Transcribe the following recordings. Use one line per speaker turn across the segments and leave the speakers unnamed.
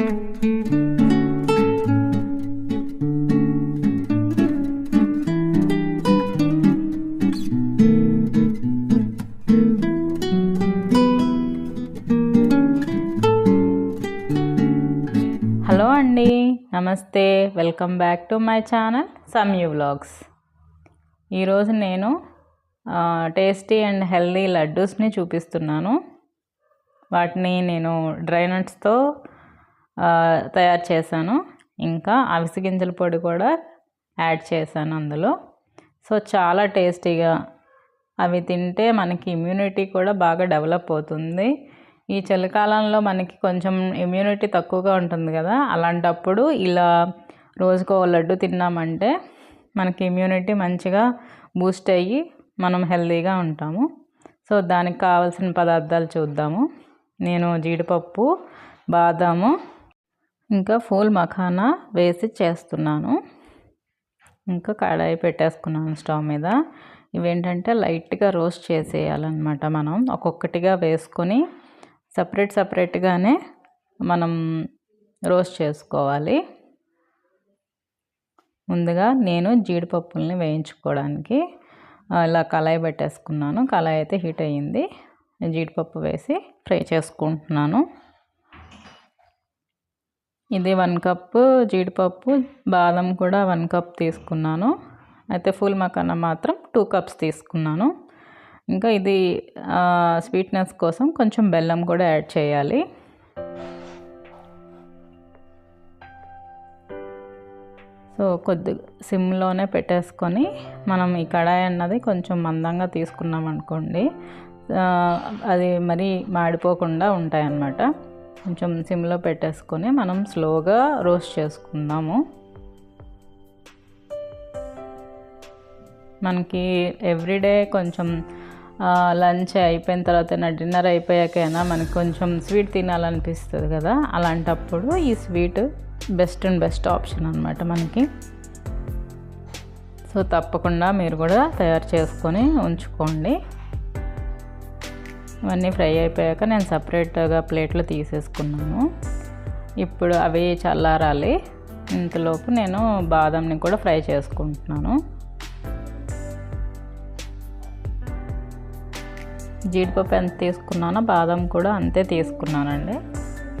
Hello అండి నమస్తే welcome back to my channel Samyu vlogs. ఈరోజు నేను టేస్టీ అండ్ హెల్దీ లడ్డూస్ని చూపిస్తున్నాను. వాటిని నేను డ్రై నట్స్తో తయారు చేశాను. ఇంకా అవిసి గింజల పొడి కూడా యాడ్ చేశాను అందులో. సో చాలా టేస్టీగా అవి తింటే మనకి ఇమ్యూనిటీ కూడా బాగా డెవలప్ అవుతుంది. ఈ చలికాలంలో మనకి కొంచెం ఇమ్యూనిటీ తక్కువగా ఉంటుంది కదా అలాంటప్పుడు ఇలా రోజుకో లడ్డు తిన్నామంటే మనకి ఇమ్యూనిటీ మంచిగా బూస్ట్ అయ్యి మనం హెల్తీగా ఉంటాము. సో దానికి కావాల్సిన పదార్థాలు చూద్దాము. నేను జీడిపప్పు బాదాము ఇంకా ఫూల్ మఖానా వేసి చేస్తున్నాను. ఇంకా కడాయి పెట్టేసుకున్నాను స్టవ్ మీద. ఇవేంటంటే లైట్గా రోస్ట్ చేసేయాలన్నమాట మనం. ఒక్కొక్కటిగా వేసుకొని సపరేట్ సపరేట్గానే మనం రోస్ట్ చేసుకోవాలి. ముందుగా నేను జీడిపప్పుల్ని వేయించుకోవడానికి ఇలా కళాయి పెట్టేసుకున్నాను. కళాయి అయితే హీట్ అయ్యింది. జీడిపప్పు వేసి ఫ్రై చేసుకుంటున్నాను. ఇది వన్ కప్పు జీడిపప్పు బాదం కూడా వన్ కప్ తీసుకున్నాను. అయితే ఫుల్ మకాన మాత్రం టూ కప్స్ తీసుకున్నాను. ఇంకా ఇది స్వీట్నెస్ కోసం కొంచెం బెల్లం కూడా యాడ్ చేయాలి. సో కొద్ది సిమ్లోనే పెట్టేసుకొని మనం ఈ కడాయి అన్నది కొంచెం మందంగా తీసుకున్నాం అనుకోండి అది మరి మాడిపోకుండా ఉంటాయన్నమాట. కొంచెం సిమ్లో పెట్టేసుకొని మనం స్లోగా రోస్ట్ చేసుకుందాము. మనకి ఎవ్రీడే కొంచెం లంచ్ అయిపోయిన తర్వాత డిన్నర్ అయిపోయాకైనా మనకి కొంచెం స్వీట్ తినాలనిపిస్తుంది కదా? అలాంటప్పుడు ఈ sweet best and best option అనమాట మనకి. సో తప్పకుండా మీరు కూడా తయారు చేసుకొని ఉంచుకోండి. ఇవన్నీ ఫ్రై అయిపోయాక నేను సపరేట్గా ప్లేట్లో తీసేసుకున్నాను. ఇప్పుడు అవి చల్లారాలి. ఇంతలోపు నేను బాదంని కూడా ఫ్రై చేసుకుంటున్నాను. జీడిపప్పు ఎంత తీసుకున్నానో బాదం కూడా అంతే తీసుకున్నానండి.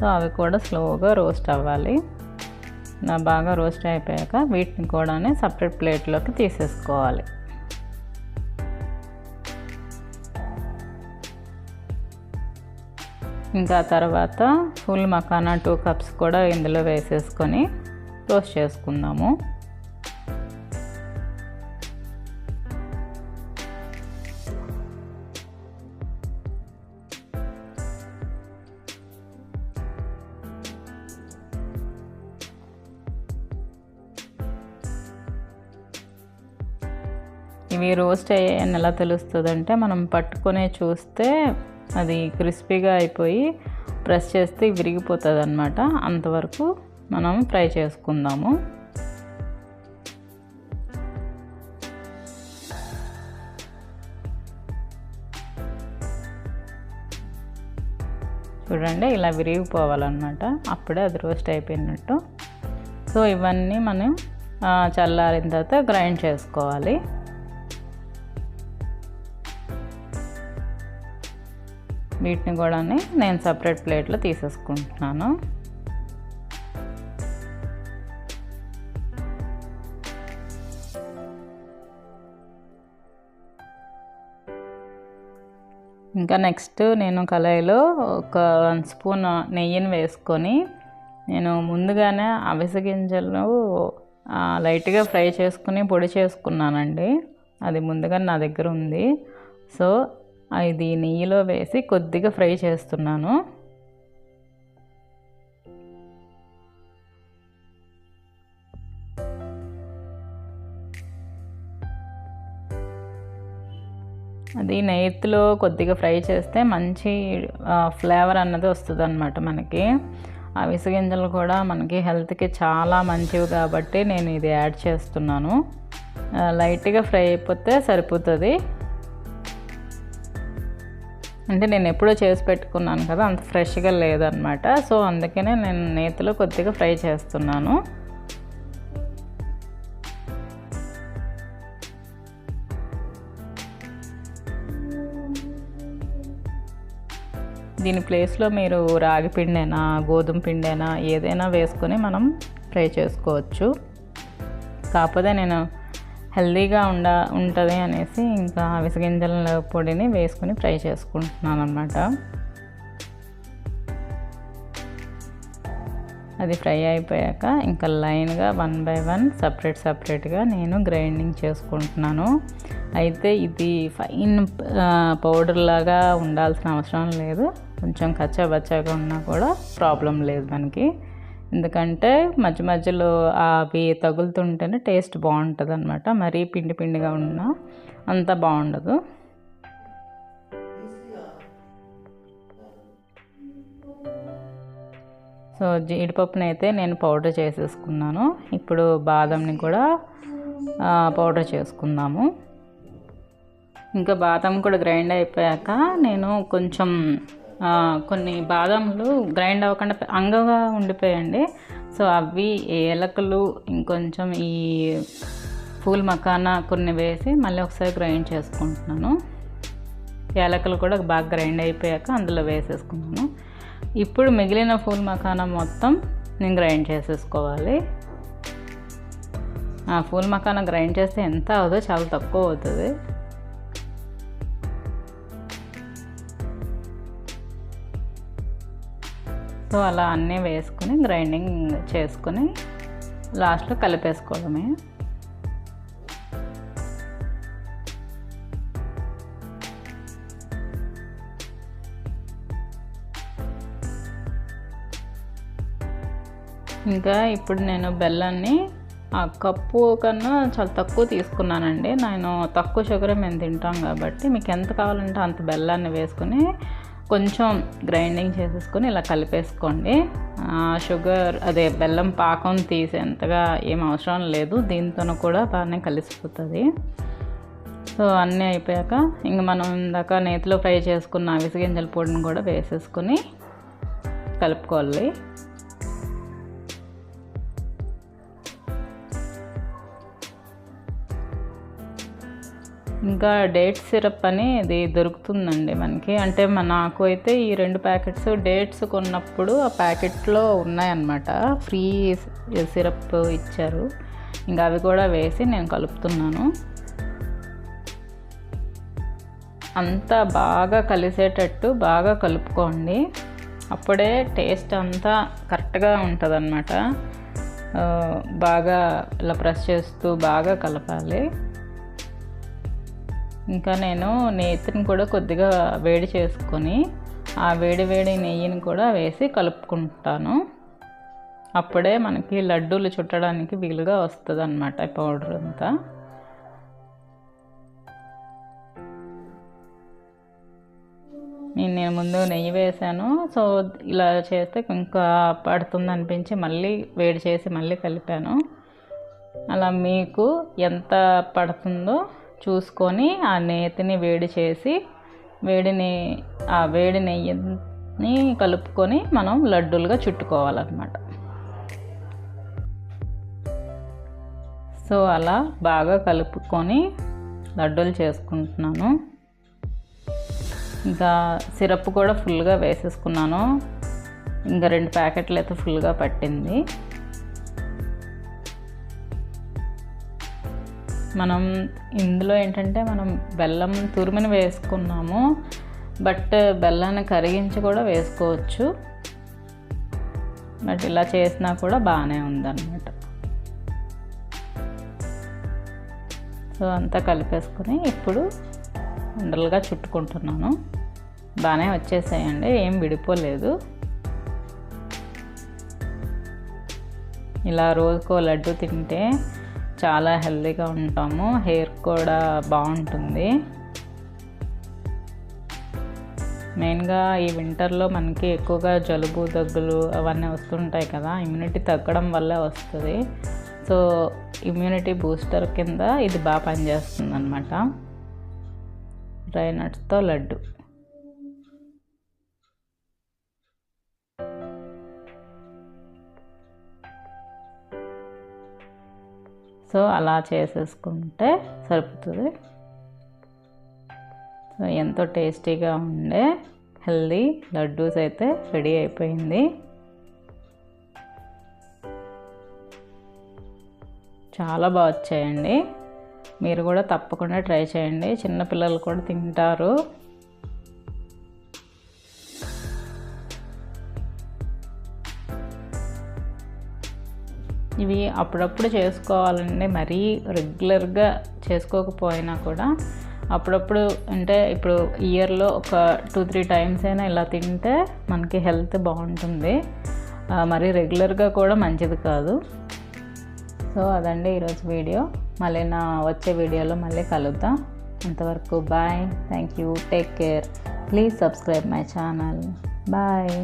సో అవి కూడా స్లోగా రోస్ట్ అవ్వాలి. నా బాగా రోస్ట్ అయిపోయాక వీటిని కూడా సపరేట్ ప్లేట్లోకి తీసేసుకోవాలి. ఇంకా తర్వాత ఫుల్ మకానా టూ కప్స్ కూడా ఇందులో వేసేసుకొని రోస్ట్ చేసుకుందాము. ఇవి రోస్ట్ అయ్యాయని ఎలా తెలుస్తుంది అంటే మనం పట్టుకొని చూస్తే అది క్రిస్పీగా అయిపోయి ప్రెస్ చేస్తే విరిగిపోతుంది అనమాట అంతవరకు మనం ఫ్రై చేసుకుందాము. చూడండి ఇలా విరిగిపోవాలన్నమాట. అప్పుడే అది రోస్ట్ అయిపోయినట్టు. సో ఇవన్నీ మనం చల్లారిన తర్వాత గ్రైండ్ చేసుకోవాలి. వీటిని కూడా నేను సపరేట్ ప్లేట్లో తీసేసుకుంటున్నాను. ఇంకా నెక్స్ట్ నేను కళాయిలో ఒక వన్ స్పూన్ నెయ్యిని వేసుకొని నేను ముందుగానే అవిసె గింజలు లైట్గా ఫ్రై చేసుకుని పొడి చేసుకున్నానండి. అది ముందుగా నా దగ్గర ఉంది. సో ఇది నెయ్యిలో వేసి కొద్దిగా ఫ్రై చేస్తున్నాను. అది నెయ్యిలో కొద్దిగా ఫ్రై చేస్తే మంచి ఫ్లేవర్ అన్నది వస్తుంది అనమాట మనకి. అవిసె గింజలు కూడా మనకి హెల్త్కి చాలా మంచివి కాబట్టి నేను ఇది యాడ్ చేస్తున్నాను. లైట్గా ఫ్రై అయిపోతే సరిపోతుంది. అంటే నేను ఎప్పుడో చేసి పెట్టుకున్నాను కదా అంత ఫ్రెష్గా లేదనమాట. సో అందుకనే నేను నేతిలో కొద్దిగా ఫ్రై చేస్తున్నాను. దీని ప్లేస్లో మీరు రాగి పిండైనా గోధుమ పిండైనా ఏదైనా వేసుకొని మనం ఫ్రై చేసుకోవచ్చు. కాకపోతే నేను హెల్దీగా ఉండ ఉంటుంది అనేసి ఇంకా విసగింజల పొడిని వేసుకొని ఫ్రై చేసుకుంటున్నాను అనమాట అది ఫ్రై అయిపోయాక ఇంకా లైన్గా వన్ బై వన్ సపరేట్ సపరేట్గా నేను గ్రైండింగ్ చేసుకుంటున్నాను. అయితే ఇది ఫైన్ పౌడర్ లాగా ఉండాల్సిన అవసరం లేదు. కొంచెం కచ్చాబచ్చాగా ఉన్నా కూడా ప్రాబ్లం లేదు మనకి. ఎందుకంటే మధ్య మధ్యలో అవి తగులుతుంటేనే టేస్ట్ బాగుంటుంది అనమాట మరీ పిండి పిండిగా ఉన్నా అంత బాగుండదు. సో జీడిపప్పుని అయితే నేను పౌడర్ చేసేసుకున్నాను. ఇప్పుడు బాదంని కూడా పౌడర్ చేసుకుందాము. ఇంకా బాదం కూడా గ్రైండ్ అయిపోయాక నేను కొంచెం కొన్ని బాదంలు గ్రైండ్ అవ్వకుండా అంగగా ఉండిపోయండి సో అవి ఏలకలు ఇంకొంచెం ఈ పూల్ మకానా కొన్ని వేసి మళ్ళీ ఒకసారి గ్రైండ్ చేసుకుంటున్నాను. ఏలకలు కూడా బాగా గ్రైండ్ అయిపోయాక అందులో వేసేసుకున్నాను. ఇప్పుడు మిగిలిన పూల్ మకానా మొత్తం నేను గ్రైండ్ చేసేసుకోవాలి. ఆ పూల్ మకానా గ్రైండ్ చేస్తే ఎంత అవుతుందో చాలా తక్కువ అవుతుంది. సో అలా అన్నీ వేసుకొని గ్రైండింగ్ చేసుకొని లాస్ట్లో కలిపేసుకోవడమే. ఇంకా ఇప్పుడు నేను బెల్లాన్ని ఆ కప్పు కన్నా చాలా తక్కువ తీసుకున్నానండి. నేను తక్కువ షుగర్ మేము తింటాం కాబట్టి మీకు ఎంత కావాలంటే అంత బెల్లాన్ని వేసుకొని కొంచెం గ్రైండింగ్ చేసేసుకొని ఇలా కలిపేసుకోండి. షుగర్ అదే బెల్లం పాకం తీసేంతగా ఏం అవసరం లేదు. దీంతో కూడా బాగానే కలిసిపోతుంది. సో అన్నీ అయిపోయాక ఇంక మనం ఇందాక నేతిలో ఫ్రై చేసుకున్న విసిగింజల పొడిని కూడా వేసేసుకొని కలుపుకోవాలి. ఇంకా డేట్ సిరప్ అని ఇది దొరుకుతుందండి మనకి. అంటే నాకు అయితే ఈ రెండు ప్యాకెట్స్ డేట్స్ కొన్నప్పుడు ఆ ప్యాకెట్లో ఉన్నాయన్నమాట. ఫ్రీ సిరప్ ఇచ్చారు. ఇంకా అవి కూడా వేసి నేను కలుపుతున్నాను. అంతా బాగా కలిసేటట్టు బాగా కలుపుకోండి. అప్పుడే టేస్ట్ అంతా కరెక్ట్గా ఉంటుంది బాగా ఇలా ప్రెస్ చేస్తూ బాగా కలపాలి. ఇంకా నేను నేతిని కూడా కొద్దిగా వేడి చేసుకొని ఆ వేడి వేడి నెయ్యిని కూడా వేసి కలుపుకుంటాను. అప్పుడే మనకి లడ్డూలు చుట్టడానికి వీలుగా వస్తుంది అనమాట పౌడర్ అంతా. నేను ముందు నెయ్యి వేసాను. సో ఇలా చేస్తే ఇంకా పడుతుంది అనిపించి మళ్ళీ వేడి చేసి మళ్ళీ కలిపాను. అలా మీకు ఎంత పడుతుందో చూసుకొని ఆ నేతిని వేడి చేసి వేడిని ఆ వేడి నెయ్యిని కలుపుకొని మనం లడ్డూలుగా చుట్టుకోవాలన్నమాట. సో అలా బాగా కలుపుకొని లడ్డూలు చేసుకుంటున్నాను. ఇంకా సిరప్ కూడా ఫుల్గా వేసేసుకున్నాను. ఇంకా రెండు ప్యాకెట్లు అయితే ఫుల్గా పట్టింది. మనం ఇందులో ఏంటంటే మనం బెల్లం తురిమిని వేసుకున్నాము బట్ బెల్లాన్ని కరిగించి కూడా వేసుకోవచ్చు. బట్ ఇలా చేసినా కూడా బాగానే ఉందన్నమాట. సో అంతా కలిపేసుకొని ఇప్పుడు ఉండలుగా చుట్టుకుంటున్నాను. బాగానే వచ్చేసాయండి ఏం విడిపోలేదు. ఇలా రోజుకో లడ్డు తింటే చాలా హెల్తీగా ఉంటాము. హెయిర్ కూడా బాగుంటుంది. మెయిన్గా ఈ వింటర్లో మనకి ఎక్కువగా జలుబు దగ్గులు అవన్నీ వస్తుంటాయి కదా ఇమ్యూనిటీ తగ్గడం వల్లే వస్తుంది. సో ఇమ్యూనిటీ బూస్టర్ కింద ఇది బాగా పనిచేస్తుంది అనమాట డ్రై నట్స్తో లడ్డు. సో అలా చేసేసుకుంటే సరిపోతుంది. సో ఎంతో టేస్టీగా ఉండే హెల్దీ లడ్డూస్ అయితే రెడీ అయిపోయింది. చాలా బాగా వచ్చాయండి. మీరు కూడా తప్పకుండా ట్రై చేయండి. చిన్నపిల్లలు కూడా తింటారు. ఇవి అప్పుడప్పుడు చేసుకోవాలండి. మరీ రెగ్యులర్గా చేసుకోకపోయినా కూడా అప్పుడప్పుడు అంటే ఇప్పుడు ఇయర్లో ఒక టూ త్రీ టైమ్స్ అయినా ఇలా తింటే మనకి హెల్త్ బాగుంటుంది. మరీ రెగ్యులర్గా కూడా మంచిది కాదు. సో అదండి ఈరోజు వీడియో. మళ్ళీ నా వచ్చే వీడియోలో మళ్ళీ కలుద్దాం. అంతవరకు bye. Thank you take care. Please subscribe my channel. Bye.